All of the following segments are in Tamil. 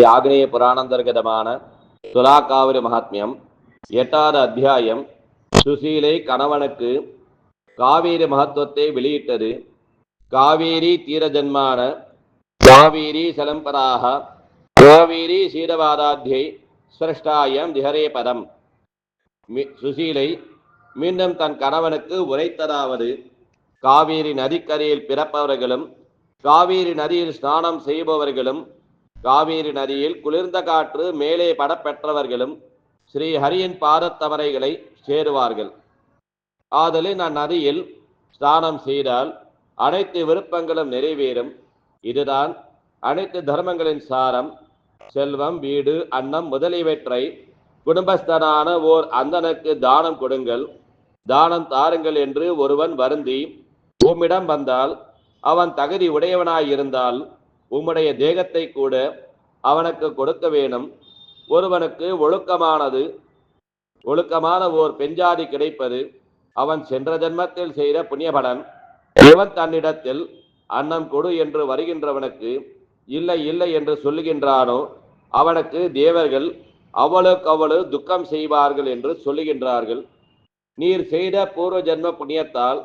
ஸ்ரீ ஆக்னேய புராணந்தர்கதமான துலாக்காவிரி மகாத்மியம் எட்டாவது அத்தியாயம் சுசீலை கணவனுக்கு காவேரி மகத்துவத்தை வெளியிட்டது காவேரி தீரஜன்மான காவேரி சலம்பராக காவேரி சீரவாதாத்தியை சிரஷ்டாயம் திகரே பதம் சுசீலை மீண்டும் தன் கணவனுக்கு உரைத்ததாவது காவேரி நதிக்கரையில் பிறப்பவர்களும் காவேரி நதியில் ஸ்நானம் செய்பவர்களும் காவேரி நதியில் குளிர்ந்த காற்று மேலே படப்பெற்றவர்களும் ஸ்ரீ ஹரியின் பாதத்தவரைகளை சேருவார்கள். ஆதலின் அந்நதியில் ஸ்நானம் செய்தால் அனைத்து விருப்பங்களும் நிறைவேறும். இதுதான் அனைத்து தர்மங்களின் சாரம். செல்வம் வீடு அன்னம் முதலியவற்றை குடும்பஸ்தனான ஓர் அந்தனுக்கு தானம் கொடுங்கள். தானம் தாருங்கள் என்று ஒருவன் வருந்தி உம்மிடம் வந்தால் அவன் தகுதி உடையவனாயிருந்தால் உம்முடைய தேகத்தை கூட அவனுக்கு கொடுக்க வேணும். ஒருவனுக்கு ஒழுக்கமானது ஒழுக்கமான ஓர் பெஞ்சாதி கிடைப்பது அவன் சென்ற ஜென்மத்தில் செய்த புண்ணியபடன் இவன் தன்னிடத்தில் அன்னம் கொடு என்று வருகின்றவனுக்கு இல்லை இல்லை என்று சொல்லுகின்றானோ அவனுக்கு தேவர்கள் அவளுக்கு அவளு துக்கம் செய்வார்கள் என்று சொல்லுகின்றார்கள். நீர் செய்த பூர்வ ஜென்ம புண்ணியத்தால்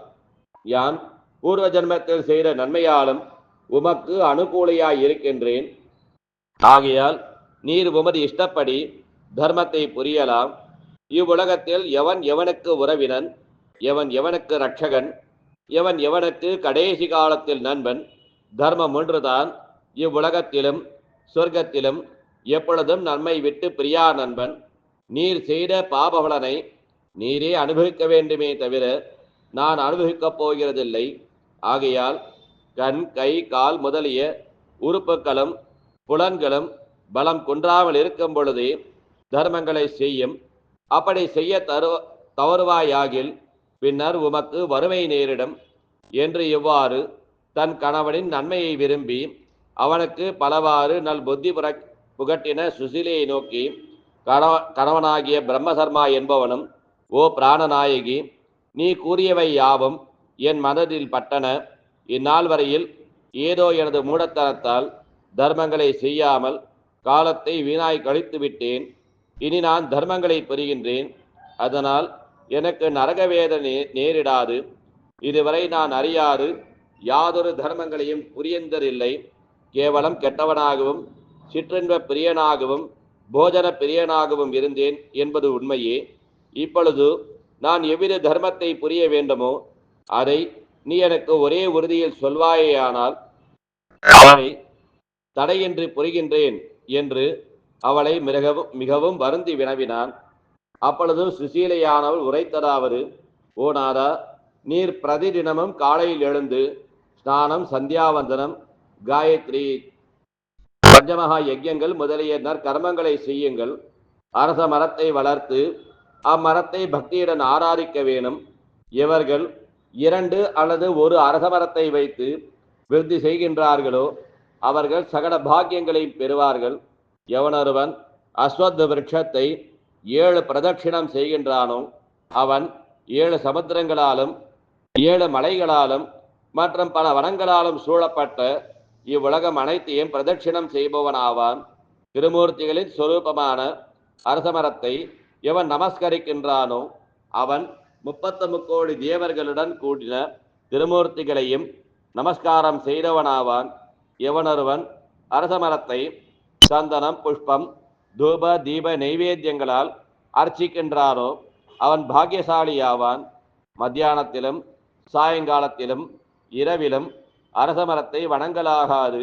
யான் பூர்வ ஜென்மத்தில் செய்த நன்மையாலும் உமக்கு அனுகூலையாய் இருக்கின்றேன். ஆகையால் நீர் உமது இஷ்டப்படி தர்மத்தை புரியலாம். இவ்வுலகத்தில் எவன் எவனுக்கு உறவினன் எவன் எவனுக்கு ரட்சகன் எவன் எவனுக்கு கடைசி காலத்தில் நண்பன் தர்மம் ஒன்றுதான். இவ்வுலகத்திலும் சொர்க்கத்திலும் எப்பொழுதும் நன்மை விட்டு பிரியா நண்பன். நீர் செய்த பாபபலனை நீரே அனுபவிக்க வேண்டுமே தவிர நான் அனுபவிக்கப் போகிறதில்லை. ஆகையால் கண் கை கால் முதலிய உறுப்புகளும் புலன்களும் பலம் குன்றாமல் இருக்கும் பொழுது தர்மங்களை செய்யும். அப்படி செய்ய தரு தவறுவாயாகில் பின்னர் உமக்கு வறுமை நேரிடும் என்று இவ்வாறு தன் கணவனின் நன்மையை விரும்பி அவனுக்கு பலவாறு நல் புத்தி புற புகட்டின சுசிலையை நோக்கி கணவ கணவனாகிய பிரம்மசர்மா என்பவனும் ஓ பிராணநாயகி நீ கூறியவை யாவும் என் மனதில் பட்டன. இந்நாள் வரையில் ஏதோ எனது மூடத்தனத்தால் தர்மங்களை செய்யாமல் காலத்தை வீணாய் கழித்து விட்டேன். இனி நான் தர்மங்களை பெறுகின்றேன் அதனால் எனக்கு நரகவேத நே நேரிடாது. இதுவரை நான் அறியாது. யாதொரு தர்மங்களையும் புரியந்தரில்லை கேவலம் கெட்டவனாகவும் சிற்றின்ப பிரியனாகவும் போஜன பிரியனாகவும் இருந்தேன் என்பது உண்மையே. இப்பொழுது நான் எவ்வித தர்மத்தை புரிய வேண்டுமோ அதை நீ எனக்கு ஒரே உறுதியில் சொல்வாயேயானால் அவனை தடையின்றி புரிகின்றேன் என்று அவளை மிகவும் மிகவும் வருந்தி வினவினான். அப்பொழுது சுசீலையானவள் உரைத்ததாவது ஓ நாதா நீர் பிரதிதினமும் காலையில் எழுந்து ஸ்நானம் சந்தியாவந்தனம் காயத்ரி பஞ்சமகா யஜ்யங்கள் முதலிய நற்கர்மங்களை செய்யுங்கள். அரச மரத்தை வளர்த்து அம்மரத்தை பக்தியுடன் ஆராதிக்க வேணும். இவர்கள் இரண்டு அல்லது ஒரு அரசமரத்தை வைத்து விருத்தி செய்கின்றார்களோ அவர்கள் சகல பாக்கியங்களையும் பெறுவார்கள். எவனொருவன் அஸ்வத் விருட்சத்தை ஏழு பிரதட்சிணம் செய்கின்றானோ அவன் ஏழு சமுத்திரங்களாலும் ஏழு மலைகளாலும் மற்றும் பல வனங்களாலும் சூழப்பட்ட இவ்வுலகம் அனைத்தையும் பிரதட்சிணம் செய்பவனாவான். திருமூர்த்திகளின் சொரூபமான அரசமரத்தை எவன் நமஸ்கரிக்கின்றானோ அவன் முப்பத்து முக்கோடி தேவர்களுடன் கூடின திருமூர்த்திகளையும் நமஸ்காரம் செய்தவனாவான் எவனொருவன் அரசமரத்தை சந்தனம் புஷ்பம் தூப தீப நைவேத்தியங்களால் அர்ச்சிக்கின்றாரோ அவன் பாக்கியசாலியாவான். மத்தியானத்திலும் சாயங்காலத்திலும் இரவிலும் அரசமரத்தை வணங்கலாகாது.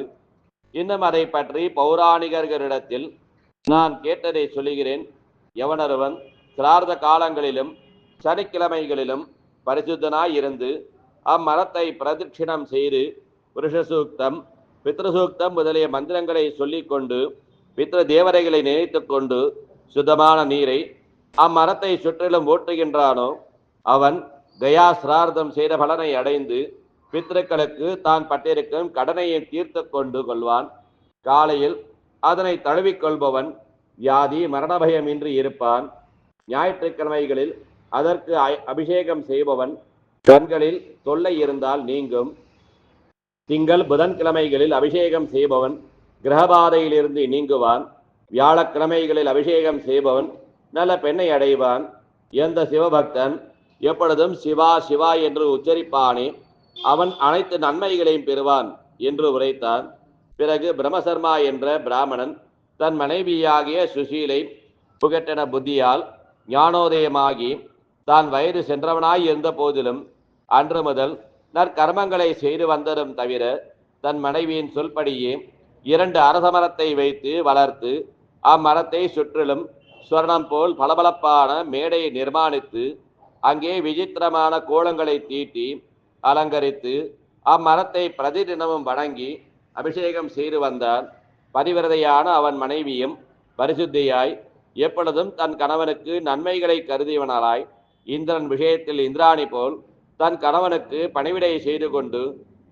இன்னும் அதை பற்றி பௌராணிகர்களிடத்தில் நான் கேட்டதை சொல்லுகிறேன். எவனொருவன் சிரார்த்த காலங்களிலும் சனிக்கிழமைகளிலும் பரிசுத்தனாய் இருந்து அம்மரத்தை பிரதட்சிணம் செய்து புருஷசூக்தம் பித்ருசூக்தம் முதலிய மந்திரங்களை சொல்லிக்கொண்டு பித்ர தேவதைகளை நினைத்து கொண்டு சுத்தமான நீரை அம்மரத்தை சுற்றிலும் ஓட்டுகின்றானோ அவன் கயா சிரார்த்தம் செய்த பலனை அடைந்து பித்ருக்களுக்கு தான் பட்டிருக்கும் கடனையை தீர்த்து கொண்டு கொள்வான். காலையில் அதனை தழுவிக்கொள்பவன் வியாதி மரணபயமின்றி இருப்பான். ஞாயிற்றுக்கிழமைகளில் அதற்கு அபிஷேகம் செய்பவன் கண்களில் தொல்லை இருந்தால் நீங்கும். திங்கள் புதன்கிழமைகளில் அபிஷேகம் செய்பவன் கிரகபாதையிலிருந்து நீங்குவான். வியாழக்கிழமைகளில் அபிஷேகம் செய்பவன் நல்ல பெண்ணை அடைவான். எந்த சிவபக்தன் எப்பொழுதும் சிவா சிவா என்று உச்சரிப்பானே அவன் அனைத்து நன்மைகளையும் பெறுவான் என்று உரைத்தான். பிறகு பிரம்மசர்மா என்ற பிராமணன் தன் மனைவியாகிய சுசீலை புகட்டன புத்தியால் ஞானோதயமாகி தான் வயது சென்றவனாய் இருந்த போதிலும் அன்று முதல் நற்கர்மங்களை செய்து வந்ததும் தவிர தன் மனைவியின் சொல்படியே இரண்டு அரசமரத்தை வைத்து வளர்த்து அம்மரத்தை சுற்றிலும் சுவர்ணம் போல் பளபளப்பான மேடையை நிர்மாணித்து அங்கே விசித்திரமான கோலங்களை தீட்டி அலங்கரித்து அம்மரத்தை பிரதிதினமும் வணங்கி அபிஷேகம் செய்து வந்தான். பரிவிரதையான அவன் மனைவியும் பரிசுத்தியாய் எப்பொழுதும் தன் கணவனுக்கு நன்மைகளை கருதியவனாய் இந்திரன் விஷயத்தில் இந்திராணி போல் தன் கணவனுக்கு பணிவிடையை செய்து கொண்டு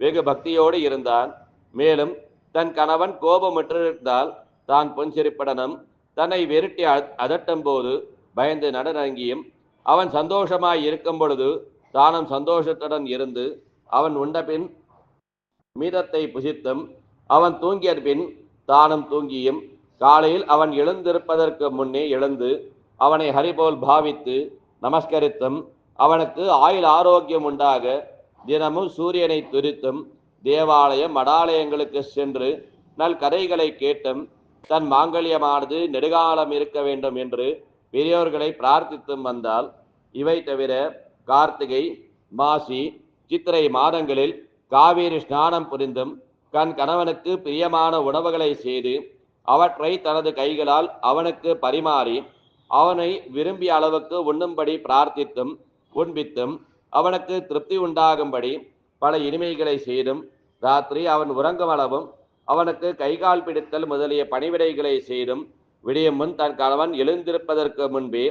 வெகு பக்தியோடு இருந்தான். மேலும் தன் கணவன் கோபமுற்றிருந்தால் தான் பொன்சிரிப்படனும். தன்னை வெருட்டி அதட்டும் போது பயந்து நடனங்கியும் அவன் சந்தோஷமாய் இருக்கும் பொழுது தானும் சந்தோஷத்துடன் இருந்து அவன் உண்டபின் மீதத்தை புசித்தும் அவன் தூங்கிய பின் தானும் தூங்கியும். காலையில் அவன் எழுந்திருப்பதற்கு முன்னே எழுந்து அவனை ஹரிபோல் பாவித்து நமஸ்கரித்தும் அவனுக்கு ஆயுள் ஆரோக்கியம் உண்டாக தினமும் சூரியனை துரித்தும் தேவாலயம் மடாலயங்களுக்கு சென்று நல் கதைகளை கேட்டும் தன் மாங்கல்யமானது நெடுகாலம் இருக்க வேண்டும் என்று பெரியோர்களை பிரார்த்தித்தும் வந்தால் இவை தவிர கார்த்திகை மாசி சித்திரை மாதங்களில் காவேரி ஸ்நானம் புரிந்தும் தன் கணவனுக்கு பிரியமான உணவுகளை செய்து அவற்றை தனது கைகளால் அவனுக்கு பரிமாறி அவனை விரும்பிய அளவுக்கு உண்ணும்படி பிரார்த்தித்தும் உண்பித்தும் அவனுக்கு திருப்தி உண்டாகும்படி பல இனிமைகளை செய்தும் ராத்திரி அவன் உறங்கும் அளவும் அவனுக்கு கைகால் பிடித்தல் முதலிய பணிவிடைகளை செய்தும் விடியும் முன் தன் கணவன் எழுந்திருப்பதற்கு முன்பே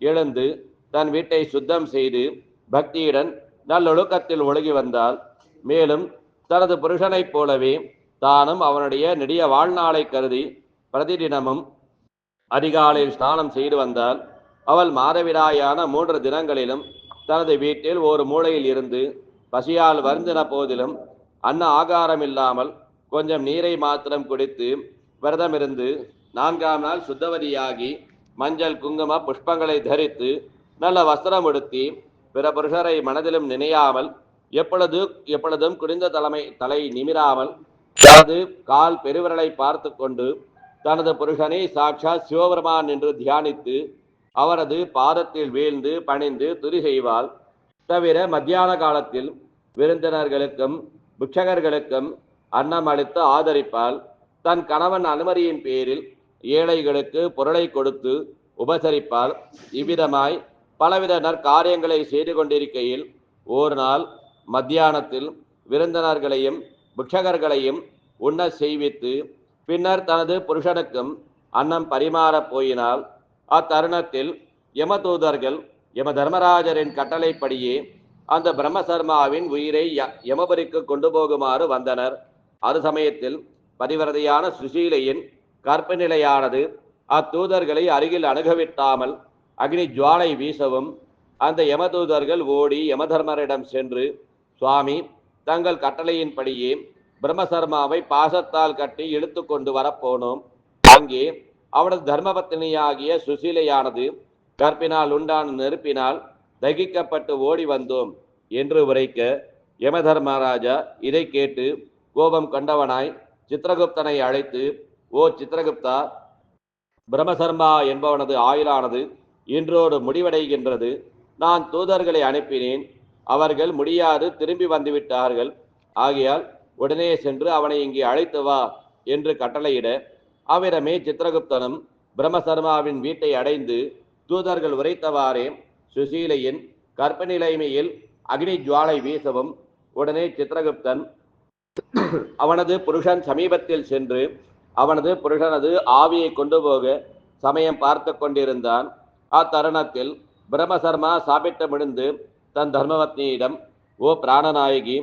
எழுந்து தன் வீட்டை சுத்தம் செய்து பக்தியுடன் நல்லொழுக்கத்தில் ஒழுகி வந்தால் மேலும் தனது புருஷனைப் போலவே தானும் அவனுடைய நெடிய வாழ்நாளை கருதி பிரதிதினமும் அதிகாலையில் ஸ்நானம் செய்து வந்தால் அவள் மாதவிடாயான மூன்று தினங்களிலும் தனது வீட்டில் ஒரு மூலையில் இருந்து பசியால் வருந்தின போதிலும் அன்ன ஆகாரம் இல்லாமல் கொஞ்சம் நீரை மாத்திரம் குடித்து விரதமிருந்து நான்காம் நாள் சுத்தவதியாகி மஞ்சள் குங்கும புஷ்பங்களை தரித்து நல்ல வஸ்திரம் உடுத்தி பிற புருஷரை மனதிலும் நினையாமல் எப்பொழுது எப்பொழுதும் குடிந்த தலைமை தலை நிமிராமல் தனது கால் பெருவிரலை பார்த்து கொண்டு தனது புருஷனை சாட்சா சிவபெருமான் என்று தியானித்து அவரது பாதத்தில் வீழ்ந்து பணிந்து துதி செய்வாள். தவிர மத்தியான காலத்தில் விருந்தினர்களுக்கும் பிக்ஷகர்களுக்கும் அன்னம் அளித்து ஆதரிப்பால் தன் கணவன் அனுமதியின் பேரில் ஏழைகளுக்கு பொருளை கொடுத்து உபசரிப்பாள். இவ்விதமாய் பலவித நற்காரியங்களை செய்து கொண்டிருக்கையில் ஒரு நாள் மத்தியானத்தில் விருந்தினர்களையும் பிக்ஷகர்களையும் உண்ண செய்வித்து பின்னர் தனது புருஷனுக்கும் அன்னம் பரிமாறப் போயினால் அத்தருணத்தில் யமதூதர்கள் யம தர்மராஜரின் கட்டளைப்படியே அந்த பிரம்மசர்மாவின் உயிரை ய- யமபுரிக்கு கொண்டு போகுமாறு வந்தனர். அது சமயத்தில் பரிவரதியான சுசீலையின் கற்பநிலையானது அத்தூதர்களை அருகில் அணுகவிட்டாமல் அக்னி ஜுவாலை வீசவும் அந்த யமதூதர்கள் ஓடி யமதர்மரிடம் சென்று சுவாமி தங்கள் கட்டளையின்படியே பிரம்மசர்மாவை பாசத்தால் கட்டி இழுத்து கொண்டு வரப்போனோம் அங்கே அவனது தர்மபத்தினியாகிய சுசீலையானது கற்பினால் உண்டான நெருப்பினால் தகிக்கப்பட்டு ஓடி வந்தோம் என்று உரைக்க யமதர்மராஜா இதை கேட்டு கோபம் கொண்டவனாய் சித்திரகுப்தனை அழைத்து ஓ சித்திரகுப்தா பிரம்மசர்மா என்பவனது ஆயுளானது இன்றோடு முடிவடைகின்றது. நான் தூதர்களை அனுப்பினேன். அவர்கள் முடியாது திரும்பி வந்துவிட்டார்கள். ஆகையால் உடனே சென்று அவனை இங்கே அழைத்து வா என்று கட்டளையிட அவ்விடமே சித்திரகுப்தனும் பிரம்மசர்மாவின் வீட்டை அடைந்து தூதர்கள் உரைத்தவாறே சுசீலையின் கற்பநிலைமையில் அக்னி ஜுவாலை வீசவும் உடனே சித்திரகுப்தன் அவனது புருஷன் சமீபத்தில் சென்று அவனது புருஷனது ஆவியை கொண்டு போக சமயம் பார்த்து கொண்டிருந்தான். அத்தருணத்தில் பிரம்மசர்மா சாப்பிட்டு முடிந்து தன் தர்மவத்னியிடம் ஓ பிராணநாயகி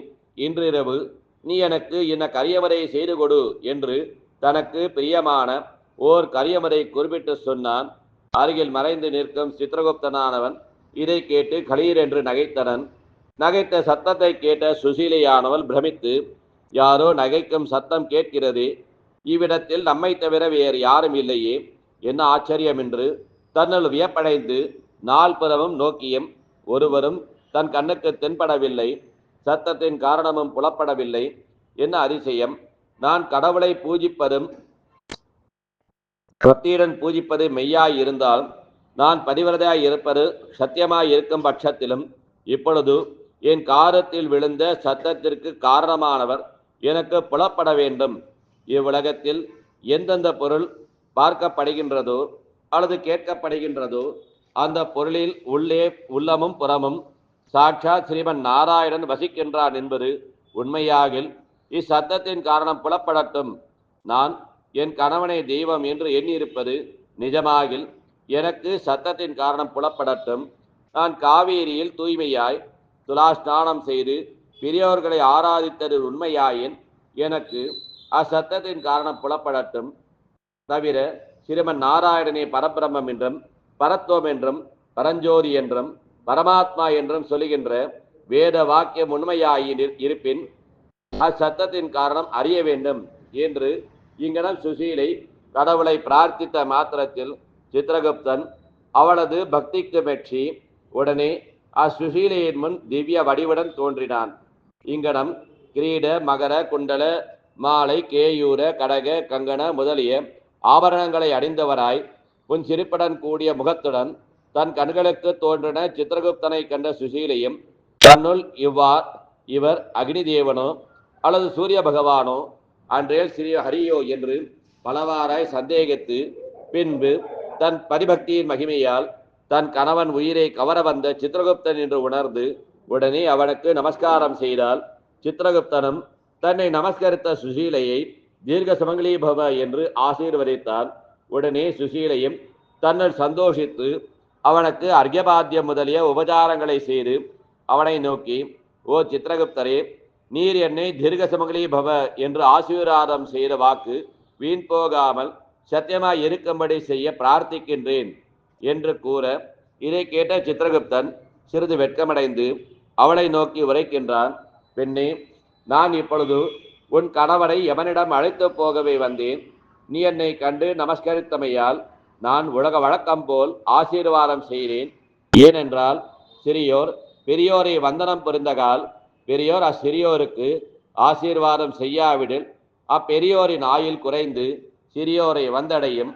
இன்றிரவு நீ எனக்கு இன்ன கரியமரை செய்து கொடு என்று தனக்கு பிரியமான ஓர் கரியமரை குறிப்பிட்டு சொன்னான். அருகில் மறைந்து நிற்கும் சித்திரகுப்தனானவன் இதை கேட்டு களீர் என்று நகைத்தனன். நகைத்த சத்தத்தை கேட்ட சுசீலையானவள் பிரமித்து யாரோ நகைக்கும் சத்தம் கேட்கிறதே இவ்விடத்தில் நம்மை தவிர வேறு யாரும் இல்லையே என்ன ஆச்சரியம் என்று தன்னுள் வியப்படைந்து நால்புறமும் நோக்கியும் ஒருவரும் தன் கண்ணுக்கு தென்படவில்லை. சத்தத்தின் காரணமும் புலப்படவில்லை. என்ன அதிசயம்? நான் கடவுளை பூஜிப்பதும் பக்தியுடன் பூஜிப்பது மெய்யாய் இருந்தால் நான் பதிவிரதையாய் இருப்பது சத்தியமாய் இருக்கும் பட்சத்திலும் இப்பொழுது என் காரத்தில் விழுந்த சத்தத்திற்கு காரணமானவர் எனக்கு புலப்பட வேண்டும். இவ்வுலகத்தில் எந்தெந்த பொருள் பார்க்கப்படுகின்றதோ அல்லது கேட்கப்படுகின்றதோ அந்த பொருளில் உள்ளே உள்ளமும் புறமும் சாட்சாத் ஸ்ரீமன் நாராயணன் வசிக்கின்றான் என்பது உண்மையாகில் இச்சத்தத்தின் காரணம் புலப்படட்டும். நான் என் கணவனை தெய்வம் என்று எண்ணியிருப்பது நிஜமாகில் எனக்கு சத்தத்தின் காரணம் புலப்படட்டும். நான் காவேரியில் தூய்மையாய் துலாஸ்நானம் செய்து பெரியோர்களை ஆராதித்தது உண்மையாயின் எனக்கு அச்சத்தத்தின் காரணம் புலப்படட்டும். தவிர ஸ்ரீமன் நாராயணனே பரபிரம்மம் என்றும் பரத்துவம் என்றும் பரஞ்சோதி என்றும் பரமாத்மா என்றும் சொல்லுகின்ற வேத வாக்கியம் உண்மையாகி இருப்பின் அச்சத்தத்தின் காரணம் அறிய வேண்டும் என்று இங்கனம் சுசீலை கடவுளை பிரார்த்தித்த மாத்திரத்தில் சித்திரகுப்தன் அவளது பக்திக்கு மெச்சி உடனே அசுசீலையின் முன் திவ்ய வடிவுடன் தோன்றினான். இங்கனம் கிரீட மகர குண்டல மாலை கேயூர கடக கங்கண முதலிய ஆபரணங்களை அணிந்தவராய் உன் சிரிப்புடன் கூடிய முகத்துடன் தன் கண்களுக்கு தோன்றின சித்திரகுப்தனை கண்ட சுசீலையும் தன்னுள் இவ்வார் இவர் அக்னி தேவனோ அல்லது சூரிய பகவானோ அன்றேல் ஸ்ரீ ஹரியோ என்று பலவாராய் சந்தேகித்து பின்பு தன் பரிபக்தியின் மகிமையால் தன் கணவன் உயிரை கவர வந்த சித்திரகுப்தன் என்று உணர்ந்து உடனே அவனுக்கு நமஸ்காரம் செய்தால் சித்திரகுப்தனும் தன்னை நமஸ்கரித்த சுசீலையை தீர்க்க சுமங்கலி பவ என்று ஆசீர்வதித்தான். உடனே சுசீலையும் தன்னுள் சந்தோஷித்து அவனுக்கு அர்கபாத்தியம் முதலிய உபச்சாரங்களை செய்து அவனை நோக்கி ஓ சித்திரகுப்தரே நீர் என்னை தீர்க்க சுமங்கலி பவ என்று ஆசீர்வாதம் செய்த வாக்கு வீண் போகாமல் சத்தியமாய் இருக்கும்படி செய்ய பிரார்த்திக்கின்றேன் என்று கூற இதை கேட்ட சித்திரகுப்தன் சிறிது வெட்கமடைந்து அவளை நோக்கி உரைக்கின்றான் பெண்ணே நான் இப்பொழுது உன் கணவனை எவனிடம் அழைத்து போகவே வந்தேன். நீ என்னை கண்டு நமஸ்கரித்தமையால் நான் உலக வழக்கம் போல் ஆசீர்வாதம் செய்கிறேன் ஏனென்றால் சிறியோர் பெரியோரை வந்தனம் புரிந்தகால் பெரியோர் அச்சிறியோருக்கு ஆசீர்வாதம் செய்யாவிடில் அப்பெரியோரின் ஆயுள் குறைந்து சிறியோரை வந்தடையும்.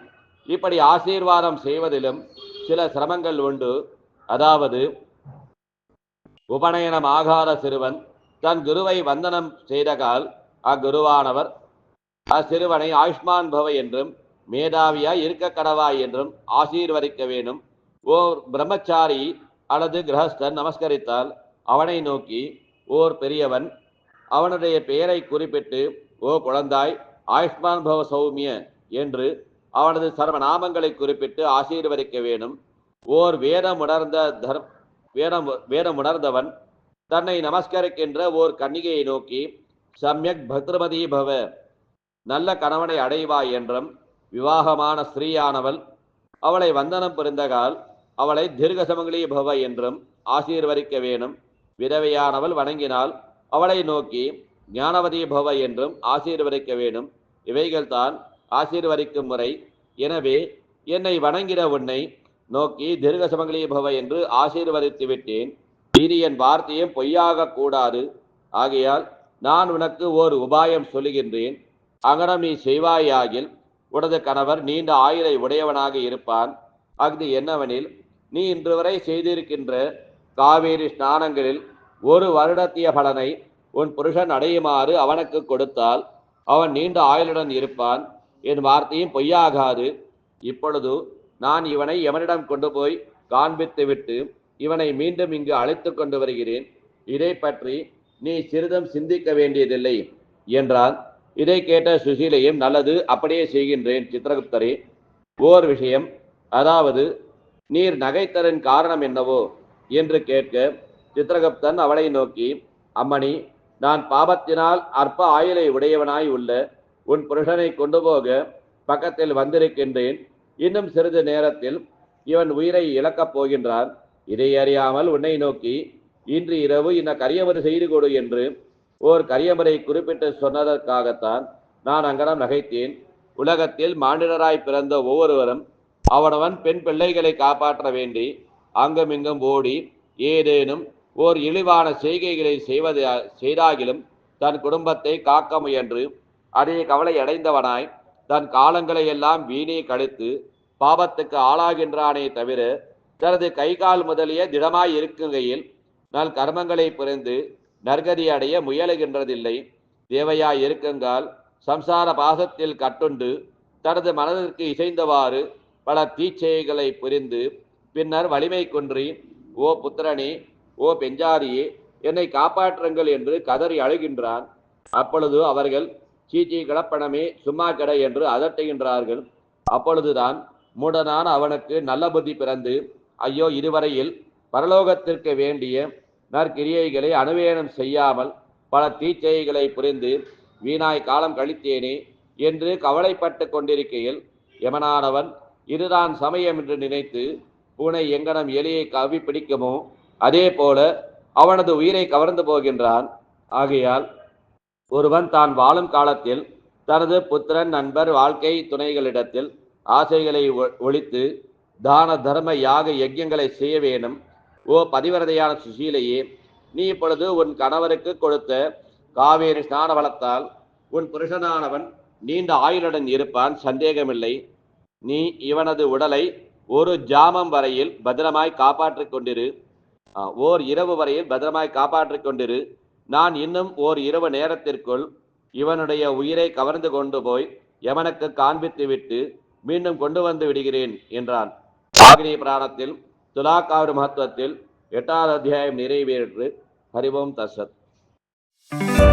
இப்படி ஆசீர்வாதம் செய்வதிலும் சில சிரமங்கள் உண்டு. அதாவது உபநயனம் ஆகாத சிறுவன் தன் குருவை வந்தனம் செய்தகால் அக்குருவானவர் அச்சிறுவனை ஆயுஷ்மான் பவ என்றும் மேதாவியாய் இருக்க கடவாய் என்றும் ஆசீர்வதிக்க வேணும் ஓர் பிரம்மச்சாரி அல்லது கிரகஸ்தன் நமஸ்கரித்தால் அவனை நோக்கி ஓர் பெரியவன் அவனுடைய பெயரை குறிப்பிட்டு ஓ குழந்தாய் ஆயுஷ்மான் பவ சௌமிய என்று அவனது சர்வநாமங்களை குறிப்பிட்டு ஆசீர்வதிக்க வேணும் ஓர் வேதம் உணர்ந்த தர் வேதம் வேதம் உணர்ந்தவன் தன்னை நமஸ்கரிக்கின்ற ஓர் கன்னிகையை நோக்கி சம்யக் பத்ரமதி பவ நல்ல கணவனை அடைவாய் என்றும் விவாகமான ஸ்ரீயானவள். அவளை வந்தனம் புரிந்தகால் அவளை தீர்க்கசமங்களி பவ என்றும் ஆசீர்வதிக்க வேணும். விதவையானவள் வணங்கினால் அவளை நோக்கி ஞானவதி பவ என்றும் ஆசீர்வதிக்க வேணும். இவைகள்தான் ஆசீர்வதிக்கும் முறை. எனவே என்னை வணங்கிற உன்னை நோக்கி தீர்க்கசமங்களி பவ என்று ஆசீர்வதித்து விட்டேன். இனி என் வார்த்தையும் பொய்யாக கூடாது. ஆகையால் நான் உனக்கு ஓர் உபாயம் சொல்லுகின்றேன். அங்கனம் நீ செய்வாயாகில் உனது கணவர் நீண்ட ஆயுளை உடையவனாக இருப்பான். அஃது என்னவெனில் நீ இன்று வரை செய்திருக்கின்ற காவேரி ஸ்நானங்களில் ஒரு வருடத்திய பலனை உன் புருஷன் அடையுமாறு அவனுக்கு கொடுத்தால் அவன் நீண்ட ஆயுளுடன் இருப்பான். என் வார்த்தையும் பொய்யாகாது. இப்பொழுது நான் இவனை எவனிடம் கொண்டு போய் காண்பித்துவிட்டு இவனை மீண்டும் இங்கு அழைத்து கொண்டு வருகிறேன். இதை பற்றி நீ சிறிதும் சிந்திக்க வேண்டியதில்லை என்றான். இதை கேட்ட சுசீலையும் நல்லது அப்படியே செய்கின்றேன் சித்திரகுப்தரே. ஓர் விஷயம் அதாவது நீர் நகைத்தரின் காரணம் என்னவோ என்று கேட்க சித்திரகுப்தன் அவளை நோக்கி அம்மணி நான் பாபத்தினால் அற்ப ஆயுளை உடையவனாய் உள்ள உன் புருஷனை கொண்டு போக பக்கத்தில் வந்திருக்கின்றேன். இன்னும் சிறிது நேரத்தில் இவன் உயிரை இழக்கப் போகின்றான். இதை அறியாமல் உன்னை நோக்கி இன்று இரவு இந்த கரியவர் செய்து கொடு என்று ஓர் கரியமரை குறிப்பிட்டு சொன்னதற்காகத்தான் நான் அங்கனம் நகைத்தேன். உலகத்தில் மாநிலராய் பிறந்த ஒவ்வொருவரும் அவனவன் பெண் பிள்ளைகளை காப்பாற்ற வேண்டி அங்குமிங்கும் ஓடி ஏதேனும் ஓர் இழிவான செய்கைகளை செய்வது செய்தாகிலும் தன் குடும்பத்தை காக்க முயன்று அதே கவலை அடைந்தவனாய் தன் காலங்களை எல்லாம் வீணே கழித்து பாவத்துக்கு ஆளாகின்றானே தவிர தனது கை கால் முதலிய திடமாய் இருக்குகையில் நல் கர்மங்களை புரிந்து நற்கதி அடைய முயலுகின்றதில்லை. தேவையாய் இருக்குங்கால் சம்சார பாசத்தில் கட்டுண்டு தனது மனதிற்கு இசைந்தவாறு பல தீச்செயல்களை புரிந்து பின்னர் வலிமை குன்றி ஓ புத்திரனே ஓ பெஞ்சாரியே என்னை காப்பாற்றுங்கள் என்று கதறி அழுகின்றான். அப்பொழுது அவர்கள் சீச்சி கிளப்பணமே சும்மா கடை என்று அதட்டுகின்றார்கள். அப்பொழுதுதான் மூடனான அவனுக்கு நல்ல புத்தி பிறந்து ஐயோ இதுவரையில் பரலோகத்திற்கு வேண்டிய நற்கிரியைகளை அனுவேனம் செய்யாமல் பல தீச்செய்களை புரிந்து வீணாய் காலம் கழித்தேனே என்று கவலைப்பட்டு கொண்டிருக்கையில் யமனானவன் இதுதான் சமயம் என்று நினைத்து பூனை எங்கனம் எலியை கவி பிடிக்குமோ அதே போல அவனது உயிரை கவர்ந்து போகின்றான். ஆகையால் ஒருவன் தான் வாழும் காலத்தில் தனது புத்திரன் நண்பர் வாழ்க்கை துணைகளிடத்தில் ஆசைகளை ஒ- ஒழித்து தான தர்ம யாக யஜ்யங்களை செய்ய வேணும் ஓ பதிவிரதையான சுசீலையே நீ இப்பொழுது உன் கணவருக்கு கொடுத்த காவேரி ஸ்நான வளத்தால் உன் புருஷனானவன் நீண்ட ஆயுளுடன் இருப்பான் சந்தேகமில்லை. நீ இவனது உடலை ஒரு ஜாமம் வரையில் பத்திரமாய் காப்பாற்றிக் கொண்டிரு. ஓர் இரவு வரையில் பத்திரமாய் காப்பாற்றிக் கொண்டிரு. நான் இன்னும் ஓர் இரவு நேரத்திற்குள் இவனுடைய உயிரை கவர்ந்து கொண்டு போய் யமனுக்கு காண்பித்து விட்டு மீண்டும் கொண்டு வந்து விடுகிறேன் என்றான். ஆகினி பிராணத்தில் துலாக்காவிர மகத்துவத்தில் எட்டாவது அத்தியாயம் நிறைவேற்று ஹரிவோம் தசத்